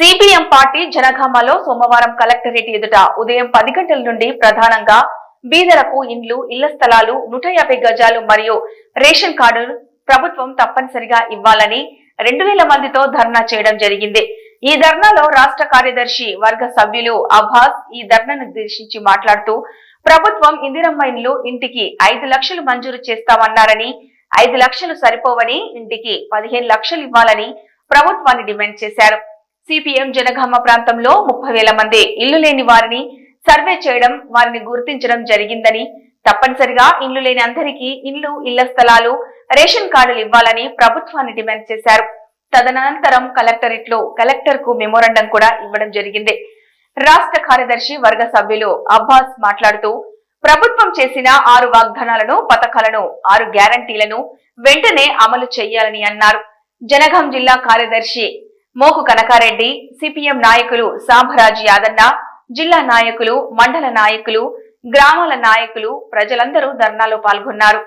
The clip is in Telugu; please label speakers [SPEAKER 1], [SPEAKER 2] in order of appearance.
[SPEAKER 1] సిపిఎం పార్టీ జనగామలో సోమవారం కలెక్టరేట్ ఎదుట ఉదయం పది గంటల నుండి ప్రధానంగా బీదలకు ఇండ్లు ఇళ్ళ స్థలాలు నూట యాభై గజాలు మరియు రేషన్ కార్డులు ప్రభుత్వం తప్పనిసరిగా ఇవ్వాలని రెండు వేల మందితో ధర్నా చేయడం జరిగింది. ఈ ధర్నాలో రాష్ట్ర కార్యదర్శి వర్గ సభ్యులు అబ్బాస్ ఈ ధర్నాను ఉద్దేశించి మాట్లాడుతూ ప్రభుత్వం ఇందిరమ్మ ఇండ్లు ఇంటికి ఐదు లక్షలు మంజూరు చేస్తామన్నారని ఐదు లక్షలు సరిపోవని ఇంటికి పదిహేను లక్షలు ఇవ్వాలని ప్రభుత్వాన్ని డిమాండ్ చేశారు. సిపిఎం జనగామ ప్రాంతంలో ముప్పై వేల మంది ఇల్లు లేని వారిని సర్వే చేయడం వారిని గుర్తించడం జరిగిందని తప్పనిసరిగా ఇల్లు లేని అందరికీ ఇల్లు ఇళ్ళ స్థలాలు రేషన్ కార్డులు ఇవ్వాలని ప్రభుత్వాన్ని డిమాండ్ చేశారు. తదనంతరం కలెక్టరేట్లో కలెక్టర్కు మెమోరండం కూడా ఇవ్వడం జరిగింది. రాష్ట్ర కార్యదర్శి వర్గ సభ్యులు అబ్బాస్ మాట్లాడుతూ ప్రభుత్వం చేసిన ఆరు వాగ్దానాలను పథకాలను ఆరు గ్యారంటీలను వెంటనే అమలు చేయాలని అన్నారు. జనగాం జిల్లా కార్యదర్శి మోకు కనకారెడ్డి సిపిఎం నాయకులు సాంబరాజ్ యాదన్న జిల్లా నాయకులు మండల నాయకులు గ్రామాల నాయకులు ప్రజలందరూ ధర్నాలో పాల్గొన్నారు.